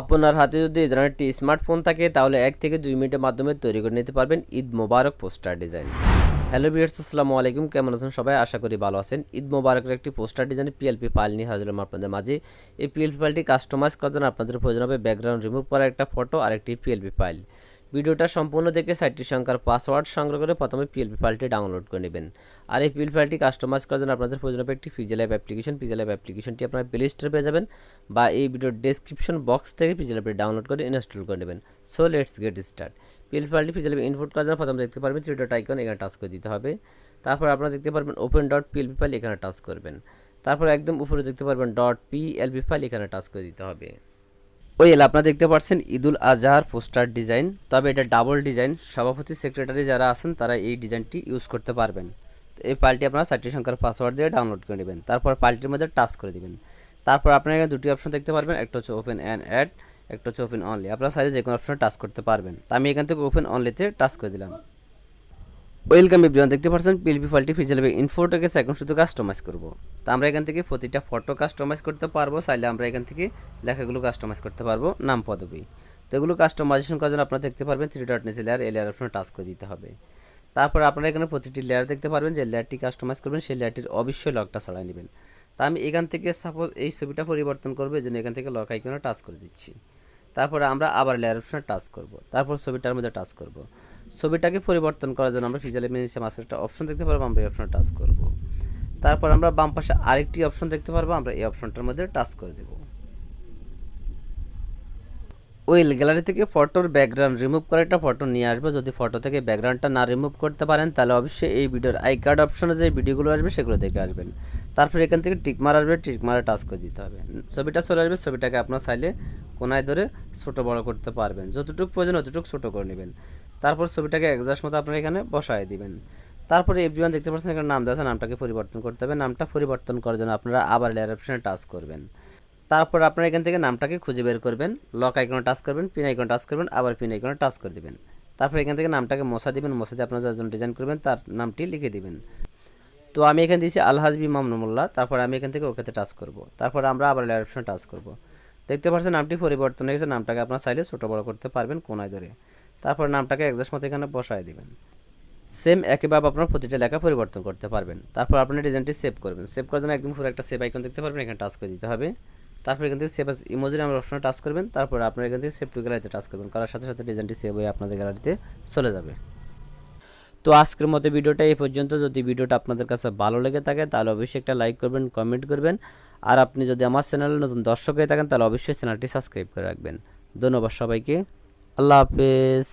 আপনার হাতে যদি এই ধরনের একটি স্মার্টফোন থাকে, তাহলে এক থেকে দুই মিনিটের মাধ্যমে তৈরি করে নিতে পারবেন Eid Mubarak poster design. Hello viewers আসসালামু আলাইকুম। কেমন আছেন সবাই? আশা করি ভালো আছেন। ঈদ মোবারকের একটি পোস্টার ডিজাইন পিএলপি ফাইল নিয়ে হাজির আপনাদের মাঝে। এই পিএলপি ফাইলটি কাস্টমাইজ করার জন্য আপনাদের প্রয়োজন হবে ব্যাকগ্রাউন্ড রিমুভ করা একটা ফটো আর একটি পিএলপি ফাইল ভিডিওটা সম্পূর্ণ দেখে সাইটটি সংখ্যার পাসওয়ার্ড সংগ্রহ করে প্রথমে পিএলপি ফাইলটি ডাউনলোড করে নেবেন। আর এই পিএল ফাইলটি কাস্টমাইজ করার জন্য আপনাদের প্রয়োজন হবে একটি pixel app application pixel app অ্যাপ্লিকেশনটি আপনার প্লে স্টোরে পেয়ে যাবেন বা এই ভিডিওর ডেসক্রিপশন বক্স থেকে পিজেল অ্যাপটি ডাউনলোড করে ইনস্টল করে নেবেন। So let's get start PL ফাইলটি পিজেল অ্যাপে ইনপুট করার জন্য প্রথমে দেখতে পারবেন থ্রি ডট আইকন এখানে টাচ করে দিতে হবে। তারপর আপনারা দেখতে পারবেন ওপেন ডট পিএলপি ফাইল এখানে টাচ করবেন। তারপর একদম উপরে দেখতে পারবেন ডট পিএলপি ফাইল এখানে টাচ করে দিতে হবে। ওই এল আপনারা দেখতে পাচ্ছেন ঈদুল আজহার পোস্টার ডিজাইন, তবে এটা ডাবল ডিজাইন। সভাপতি, সেক্রেটারি যারা আছেন, তারা এই ডিজাইনটি ইউজ করতে পারবেন। এই পাল্টি আপনারা চারটি সংখ্যার পাসওয়ার্ড দিয়ে ডাউনলোড করে নেবেন। তারপর পাল্টির মধ্যে টাচ করে দিবেন। তারপর আপনারা এখানে দুটি অপশন দেখতে পারবেন, একটা হচ্ছে ওপেন অ্যান্ড অ্যাড, একটা হচ্ছে ওপেন অনলি। আপনারা সাইজে যে কোনো অপশনে টাচ করতে পারবেন। তো আমি এখান থেকে ওপেন অনলিতে টাচ করে দিলাম। ওয়েলকাম এভরিওয়ান দেখতে পাচ্ছেন পিএলপি ফাইলটি ফিজিয়াল ইনফোটাকে এখন শুধু কাস্টমাইজ করব। তো আমরা এখান থেকে প্রতিটা ফটো কাস্টমাইজ করতে পারব, চাইলে আমরা এখান থেকে লেখাগুলো কাস্টমাইজ করতে পারব নাম পদবী। তো এগুলো কাস্টমাইজেশন করার জন্য আপনারা দেখতে পারবেন থ্রি ডট নিচে লেয়ার এই লেয়ার অপশনে টাচ করে দিতে হবে। তারপর আপনারা এখানে প্রতিটি লেয়ার দেখতে পারবেন, যে লেয়ারটি কাস্টমাইজ করবেন, সেই লেয়ারটির অবশ্যই লকটা ছাড়াই নেবেন। তা আমি এখান থেকে সাপোজ এই ছবিটা পরিবর্তন করব, এই জন্য এখান থেকে লক আইকনে টাচ করে দিচ্ছি। তারপরে আমরা আবার লেয়ার অপশনে টাচ করব। তারপর ছবিটার মধ্যে টাচ করব। ছবিটাকে পরিবর্তন করার জন্য আমরা ফিজিয়াল নিচে মাঝে একটা অপশন দেখতে পারব, আমরা এই অপশনে টাচ করব। তারপর আমরা বাম পাশে আরেকটি অপশন দেখতে পারব, আমরা এই অপশনটার মধ্যে টাচ করে দেব। ওয়েল গ্যালারি থেকে ফটোর ব্যাকগ্রাউন্ড রিমুভ করে একটা ফটো নিয়ে আসব। যদি ফটো থেকে ব্যাকগ্রাউন্ডটা না রিমুভ করতে পারেন, তাহলে অবশ্যই এই ভিডিওর আই কার্ড অপশনে যে ভিডিওগুলো আসবে, সেগুলো দেখে আসবেন। তারপর এখান থেকে টিকমার আসবে টিকমারে টাচ করে দিতে হবে। ছবিটা চলে আসবে, ছবিটাকে আপনার চাইলে কোনায় ধরে ছোটো বড় করতে পারবেন। যতটুকু প্রয়োজন, অতটুকু ছোটো করে নেবেন। তারপর ছবিটাকে একজাস্ট মতো আপনারা এখানে বসায় দিবেন। তারপরে এভরিওয়ান দেখতে পাচ্ছেন এখানে নাম দেওয়া আছে, নামটাকে পরিবর্তন করতে হবে। নামটা পরিবর্তন করার জন্য আপনারা আবার লেয়ার অপশনে টাচ করবেন। তারপর আপনারা এখান থেকে নামটাকে খুঁজে বের করবেন। লক আইকনে টাচ করবেন পিন আইকনে টাচ করবেন, আবার পিন আইকনে টাচ করে দেবেন। তারপর এখান থেকে নামটাকে মশা দিবেন, মশা দিয়ে আপনারা যার ডিজাইন করবেন তার নামটি লিখে দিবেন। তো আমি এখানে দিয়েছি আলহাজবি মামনুমুল্লাহ, তারপর আমি এখান থেকে ওকেতে টাচ করব। তারপর আমরা আবার লেয়ার অপশনে টাচ করব। দেখতে পাচ্ছেন নামটি পরিবর্তন হয়ে গেছে, নামটাকে আপনার চাইলে ছোটো বড় করতে পারবেন কোনায় ধরে। তারপর নামটাকে একজাস্ট মতো এখানে বসায় দিবেন। সেম একইভাবে আপনার প্রতিটা লেখা পরিবর্তন করতে পারবেন। তারপর আপনি ডিজাইনটি সেভ করবেন। সেভ করার জন্য একদম পুরো একটা সেভ আইকন দেখতে পারবেন, এখানে টাচ করে দিতে হবে। তারপর এখান থেকে সেভ ইমোজির আমার অপশনে টাচ করবেন। তারপর আপনার এখান থেকে সেভ টু গ্যালারিতে টাচ করবেন। করার সাথে সাথে ডিজাইনটি সেভ হয়ে আপনাদের গ্যালারিতে চলে যাবে। তো আজকের মতো ভিডিওটা এই পর্যন্ত। যদি ভিডিওটা আপনাদের কাছে ভালো লেগে থাকে, তাহলে অবশ্যই একটা লাইক করবেন কমেন্ট করবেন। আর আপনি যদি আমার চ্যানেলে নতুন দর্শক হয়ে থাকেন, তাহলে অবশ্যই চ্যানেলটি সাবস্ক্রাইব করে রাখবেন। ধন্যবাদ সবাইকে। আল্লাহ হাফেজ।